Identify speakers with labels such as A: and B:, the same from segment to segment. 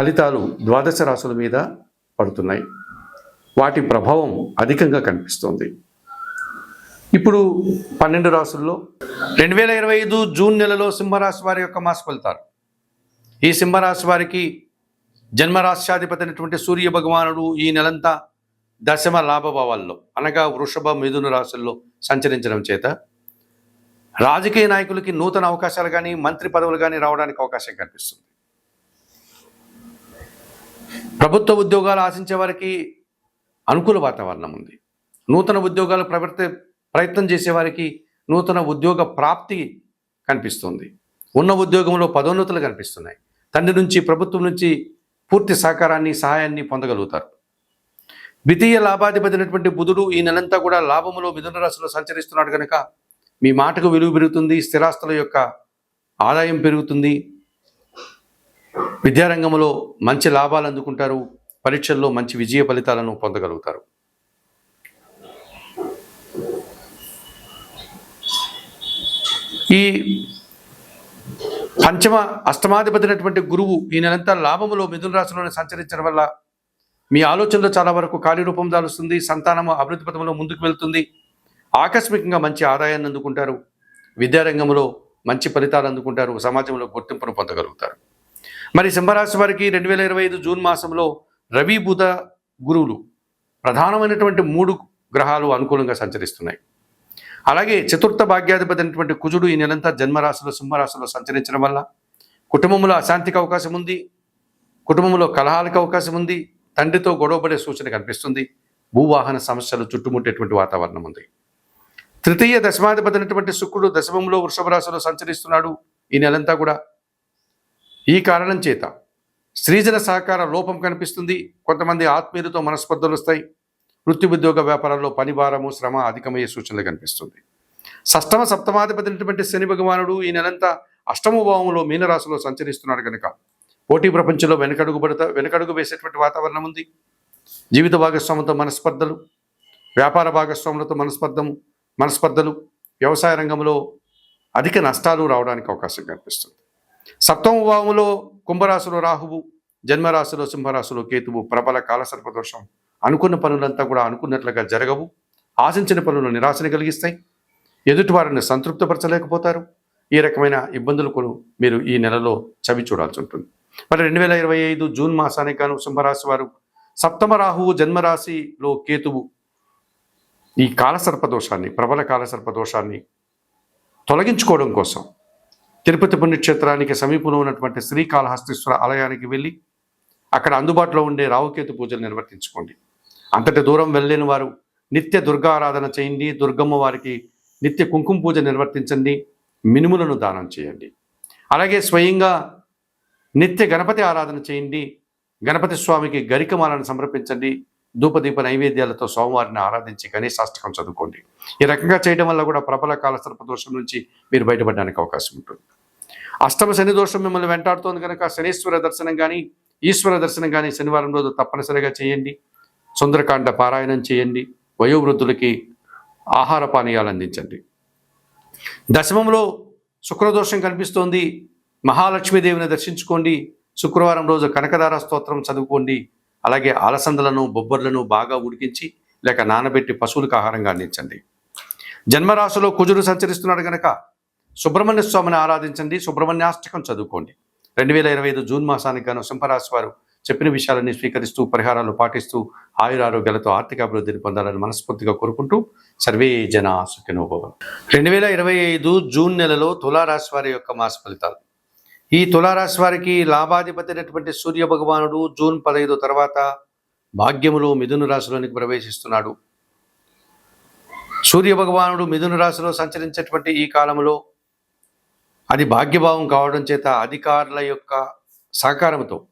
A: ఫలితాలు ద్వాదశ రాశుల మీద పడుతున్నాయి. వాటి ప్రభావం అధికంగా కనిపిస్తోంది. ఇప్పుడు పన్నెండు రాసుల్లో రెండు వేల ఇరవై ఐదు జూన్ నెలలో సింహరాశి వారి యొక్క మాస ఫలితాలు. ఈ సింహరాశి వారికి జన్మరాశ్యాధిపతి అయినటువంటి సూర్య భగవానుడు ఈ నెలంతా దశమ లాభభావాల్లో అనగా వృషభ మిథున రాశుల్లో సంచరించడం చేత రాజకీయ నాయకులకి నూతన అవకాశాలు కానీ మంత్రి పదవులు కానీ రావడానికి అవకాశం కనిపిస్తుంది. ప్రభుత్వ ఉద్యోగాలు ఆశించే వారికి అనుకూల వాతావరణం ఉంది. నూతన ఉద్యోగాలు ప్రవర్త ప్రయత్నం చేసేవారికి నూతన ఉద్యోగ ప్రాప్తి కనిపిస్తుంది. ఉన్న ఉద్యోగంలో పదోన్నతులు కనిపిస్తున్నాయి. తండ్రి నుంచి ప్రభుత్వం నుంచి పూర్తి సహకారాన్ని సహాయాన్ని పొందగలుగుతారు. ద్వితీయ లాభాధిపతి బుధుడు ఈ నెలంతా కూడా లాభములో మిథున రాశిలో సంచరిస్తున్నాడు కనుక మీ మాటకు విలువ పెరుగుతుంది స్థిరాస్తుల యొక్క ఆదాయం పెరుగుతుంది విద్యారంగంలో మంచి లాభాలు అందుకుంటారు పరీక్షల్లో మంచి విజయ ఫలితాలను పొందగలుగుతారు. ఈ పంచమ అష్టమాధిపతి అయినటువంటి గురువు ఈ నెలంతా లాభములో మిథున రాశిలోనే సంచరించడం వల్ల మీ ఆలోచనలో చాలా వరకు కార్యరూపం దాలుస్తుంది సంతానము అభివృద్ధి పథంలో ముందుకు వెళ్తుంది. ఆకస్మికంగా మంచి ఆదాయాన్ని అందుకుంటారు. విద్యారంగంలో మంచి ఫలితాలు అందుకుంటారు. సమాజంలో గుర్తింపును పొందగలుగుతారు. మరి సింహరాశి వారికి రెండు వేల ఇరవై ఐదు జూన్ మాసంలో రవి బుధ గురువులు ప్రధానమైనటువంటి మూడు గ్రహాలు అనుకూలంగా సంచరిస్తున్నాయి. అలాగే చతుర్థ భాగ్యాధిపతి అయినటువంటి కుజుడు ఈ నెలంతా జన్మరాశిలో సింహరాశిలో సంచరించడం వల్ల కుటుంబంలో అశాంతికి అవకాశం ఉంది. కుటుంబంలో కలహాలకు అవకాశం ఉంది. తండ్రితో గొడవపడే సూచన కనిపిస్తుంది. భూవాహన సమస్యలు చుట్టుముట్టేటువంటి వాతావరణం ఉంది. తృతీయ దశమాధిపతి అయినటువంటి శుక్రుడు దశమంలో వృషభ రాశిలో సంచరిస్తున్నాడు. ఈ నెలంతా కూడా ఈ కారణం చేత స్త్రీజన సహకార లోపం కనిపిస్తుంది. కొంతమంది ఆత్మీయులతో మనస్పర్ధలు వస్తాయి. వృత్తి ఉద్యోగ వ్యాపారాల్లో పని భారము శ్రమ అధికమయ్యే సూచనలు కనిపిస్తుంది. షష్టమ సప్తమాధిపతినటువంటి శని భగవానుడు ఈ నెలంతా అష్టమ భావంలో మీనరాశిలో సంచరిస్తున్నాడు కనుక పోటీ ప్రపంచంలో వెనకడుగుబడత వెనకడుగు వేసేటువంటి వాతావరణం ఉంది. జీవిత భాగస్వాములతో మనస్పర్ధలు వ్యాపార భాగస్వాములతో మనస్పర్ధము మనస్పర్ధలు వ్యవసాయ రంగంలో అధిక నష్టాలు రావడానికి అవకాశం కనిపిస్తుంది. సప్తమ భావంలో కుంభరాశిలో రాహువు జన్మరాశిలో సింహరాశిలో కేతువు ప్రబల కాలసర్పదోషం అనుకున్న పనులంతా కూడా అనుకున్నట్లుగా జరగవు. ఆశించిన పనులు నిరాశని కలిగిస్తాయి. ఎదుటి వారిని సంతృప్తిపరచలేకపోతారు. ఈ రకమైన ఇబ్బందులు మీరు ఈ నెలలో చవి చూడాల్సి ఉంటుంది. మరి రెండు వేల ఇరవై ఐదు జూన్ మాసానికి గాను సింహరాశి వారు సప్తమ రాహువు జన్మరాశిలో కేతువు ఈ కాలసర్పదోషాన్ని ప్రబల కాలసర్పదోషాన్ని తొలగించుకోవడం కోసం తిరుపతి పుణ్యక్షేత్రానికి సమీపంలో ఉన్నటువంటి శ్రీకాళహస్తీశ్వర ఆలయానికి వెళ్ళి అక్కడ అందుబాటులో ఉండే రావుకేతు పూజలు నిర్వర్తించుకోండి. అంతటి దూరం వెళ్ళలేని వారు నిత్య దుర్గా ఆరాధన చేయండి దుర్గమ్మ వారికి నిత్య కుంకుమ పూజ నిర్వర్తించండి మినుములను దానం చేయండి. అలాగే స్వయంగా నిత్య గణపతి ఆరాధన చేయండి గణపతి స్వామికి గరికమాలను సమర్పించండి ధూపదీప నైవేద్యాలతో సోమవారిని ఆరాధించి గణేశాష్టకం చదువుకోండి. ఈ రకంగా చేయడం వల్ల కూడా ప్రబల కాలసర్ప దోషం నుంచి మీరు బయటపడడానికి అవకాశం ఉంటుంది. అష్టమ శని దోషం మిమ్మల్ని వెంటాడుతోంది కనుక శనీశ్వర దర్శనం కానీ ఈశ్వర దర్శనం కానీ శనివారం రోజు తప్పనిసరిగా చేయండి. సుందరకాండ పారాయణం చేయండి. వయోవృద్ధులకి ఆహార పానీయాలు అందించండి. దశమంలో శుక్రదోషం కనిపిస్తోంది. మహాలక్ష్మీదేవిని దర్శించుకోండి. శుక్రవారం రోజు కనకదార స్తోత్రం చదువుకోండి. అలాగే అలసందలను బొబ్బర్లను బాగా ఉడికించి లేక నానబెట్టి పశువులకు ఆహారంగా అందించండి. జన్మరాశిలో కుజుడు సంచరిస్తున్నాడు గనక సుబ్రహ్మణ్య స్వామిని ఆరాధించండి సుబ్రహ్మణ్యాష్టకం చదువుకోండి. రెండు వేల ఇరవై ఐదు జూన్ మాసానికి గాను సింహరాశి వారు చెప్పిన విషయాలన్నీ స్వీకరిస్తూ పరిహారాలు పాటిస్తూ ఆయురారోగ్యాలతో ఆర్థిక అభివృద్ధిని పొందాలని మనస్ఫూర్తిగా కోరుకుంటూ సర్వే జన సుఖినోభవం రెండు వేల ఇరవై ఐదు జూన్ నెలలో తులారాశి వారి యొక్క మాస ఫలితాలు. ఈ తులారాశి వారికి లాభాధిపతి అయినటువంటి సూర్య భగవానుడు జూన్ పదహైదు తర్వాత భాగ్యములో మిథున రాశిలోనికి ప్రవేశిస్తున్నాడు. సూర్య భగవానుడు మిథున రాశిలో సంచరించేటువంటి ఈ కాలంలో అది భాగ్యభావం కావడం చేత అధికారుల యొక్క సహకారంతో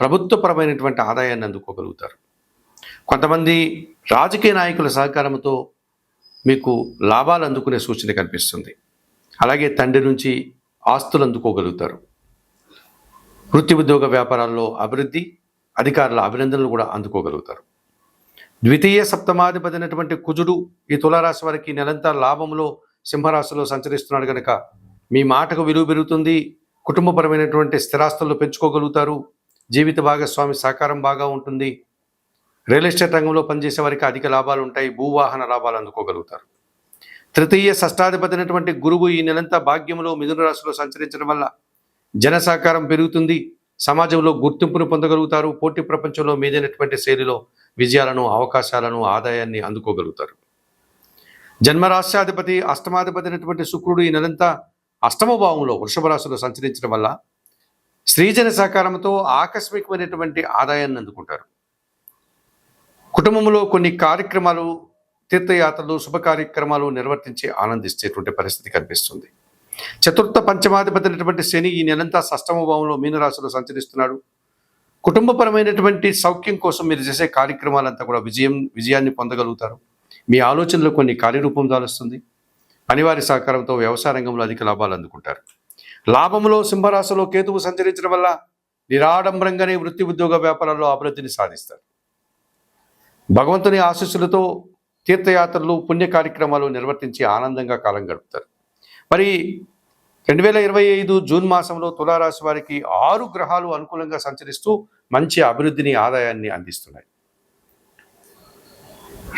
A: ప్రభుత్వపరమైనటువంటి ఆదాయాన్ని అందుకోగలుగుతారు. కొంతమంది రాజకీయ నాయకుల సహకారంతో మీకు లాభాలు అందుకునే సూచన కనిపిస్తుంది. అలాగే తండ్రి నుంచి ఆస్తులు అందుకోగలుగుతారు. వృత్తి ఉద్యోగ వ్యాపారాల్లో అభివృద్ధి అధికారుల అభినందనలు కూడా అందుకోగలుగుతారు. ద్వితీయ సప్తమాధిపతి అయినటువంటి కుజుడు ఈ తులారాశి వారికి నెలంతా లాభంలో సింహరాశిలో సంచరిస్తున్నాడు కనుక మీ మాటకు విలువ పెరుగుతుంది కుటుంబపరమైనటువంటి స్థిరాస్తులు పెంచుకోగలుగుతారు జీవిత భాగస్వామి సహకారం బాగా ఉంటుంది రియల్ ఎస్టేట్ రంగంలో పనిచేసే వారికి అధిక లాభాలు ఉంటాయి భూవాహన లాభాలు అందుకోగలుగుతారు. తృతీయ షష్టాధిపతి అయినటువంటి గురువు ఈ నెలంతా భాగ్యంలో మిథున రాశిలో సంచరించడం వల్ల జన సహకారం పెరుగుతుంది. సమాజంలో గుర్తింపును పొందగలుగుతారు. పోటీ ప్రపంచంలో మీదైనటువంటి శైలిలో విజయాలను అవకాశాలను ఆదాయాన్ని అందుకోగలుగుతారు. జన్మరాశ్యాధిపతి అష్టమాధిపతి అయినటువంటి శుక్రుడు ఈ నెలంతా అష్టమ భావంలో వృషభ రాశిలో సంచరించడం వల్ల స్త్రీజన సహకారంతో ఆకస్మికమైనటువంటి ఆదాయాన్ని అందుకుంటారు. కుటుంబంలో కొన్ని కార్యక్రమాలు తీర్థయాత్రలు శుభ కార్యక్రమాలు నిర్వర్తించి ఆనందించేటువంటి పరిస్థితి కనిపిస్తుంది. చతుర్థ పంచమాధిపతి అయినటువంటి శని ఈ నెలంతా సష్టమ భావంలో మీనరాశిలో సంచరిస్తున్నాడు. కుటుంబపరమైనటువంటి సౌఖ్యం కోసం మీరు చేసే కార్యక్రమాలంతా కూడా విజయం విజయాన్ని పొందగలుగుతారు. మీ ఆలోచనలో కొన్ని కార్యరూపం దాలుస్తుంది. పనివారి సహకారంతో వ్యవసాయ రంగంలో అధిక లాభాలు అందుకుంటారు. లాభంలో సింహరాశిలో కేతువు సంచరించడం వల్ల నిరాడంబరంగానే వృత్తి ఉద్యోగ వ్యాపారాల్లో అభివృద్ధిని సాధిస్తారు. భగవంతుని ఆశీస్సులతో తీర్థయాత్రలు పుణ్య కార్యక్రమాలు నిర్వర్తించి ఆనందంగా కాలం గడుపుతారు. మరి రెండు వేల ఇరవై ఐదు జూన్ మాసంలో తులారాశి వారికి ఆరు గ్రహాలు అనుకూలంగా సంచరిస్తూ మంచి అభివృద్ధిని ఆదాయాన్ని అందిస్తున్నాయి.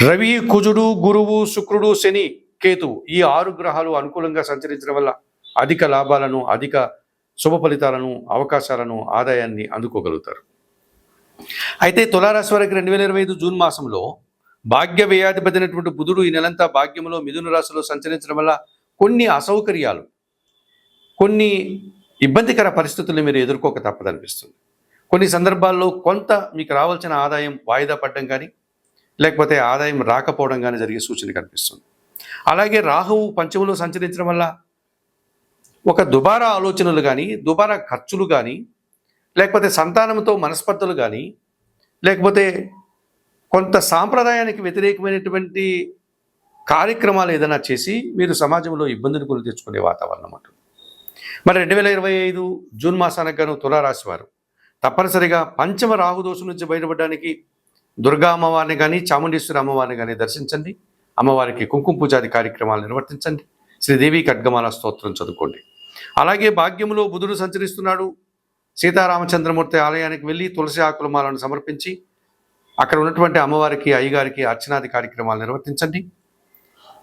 A: రవి కుజుడు గురువు శుక్రుడు శని కేతువు ఈ ఆరు గ్రహాలు అనుకూలంగా సంచరించడం వల్ల అధిక లాభాలను అధిక శుభ ఫలితాలను అవకాశాలను ఆదాయాన్ని అందుకోగలుగుతారు. అయితే తులారాశి వారికి రెండు వేల ఇరవై ఐదు జూన్ మాసంలో భాగ్య వ్యయాధిపతి అయినటువంటి బుధుడు ఈ నెలంతా భాగ్యంలో మిథున రాశిలో సంచరించడం వల్ల కొన్ని అసౌకర్యాలు కొన్ని ఇబ్బందికర పరిస్థితులను మీరు ఎదుర్కోక తప్పదనిపిస్తుంది కొన్ని సందర్భాల్లో కొంత మీకు రావాల్సిన ఆదాయం వాయిదా పడడం కానీ లేకపోతే ఆదాయం రాకపోవడం కానీ జరిగే సూచన కనిపిస్తుంది. అలాగే రాహువు పంచములో సంచరించడం వల్ల ఒక దుబారా ఆలోచనలు కానీ దుబారా ఖర్చులు కానీ లేకపోతే సంతానంతో మనస్పర్ధలు కానీ లేకపోతే కొంత సాంప్రదాయానికి వ్యతిరేకమైనటువంటి కార్యక్రమాలు ఏదైనా చేసి మీరు సమాజంలో ఇబ్బందులు కొని తెచ్చుకునే వాతావరణం ఉంటుంది మరి రెండు వేల ఇరవై ఐదు జూన్ మాసానికి గాను తులారాశి వారు తప్పనిసరిగా పంచమ రాహుదోషం నుంచి బయటపడడానికి దుర్గా అమ్మవారిని కానీ చాముండేశ్వరి అమ్మవారిని కానీ దర్శించండి. అమ్మవారికి కుంకుమ పూజాది కార్యక్రమాలు నిర్వర్తించండి. శ్రీదేవి ఖడ్గమాల స్తోత్రం చదువుకోండి. అలాగే భాగ్యములో బుధుడు సంచరిస్తున్నాడు. సీతారామచంద్రమూర్తి ఆలయానికి వెళ్ళి తులసి ఆకుల మాలను సమర్పించి అక్కడ ఉన్నటువంటి అమ్మవారికి అయ్యగారికి అర్చనాది కార్యక్రమాలు నిర్వర్తించండి.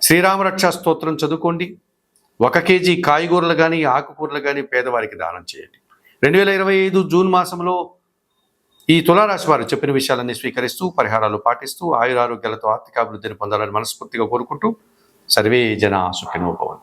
A: శ్రీరామరక్ష స్తోత్రం చదువుకోండి. ఒక కేజీ కాయగూరలు కానీ ఆకుకూరలు కానీ పేదవారికి దానం చేయండి. రెండు వేల ఇరవై ఐదు జూన్ మాసంలో ఈ తులారాశి వారు చెప్పిన విషయాలన్నీ స్వీకరిస్తూ పరిహారాలు పాటిస్తూ ఆయురారోగ్యాలతో ఆర్థికాభివృద్ధిని పొందాలని మనస్ఫూర్తిగా కోరుకుంటూ సర్వే జన సుఖినోభవన్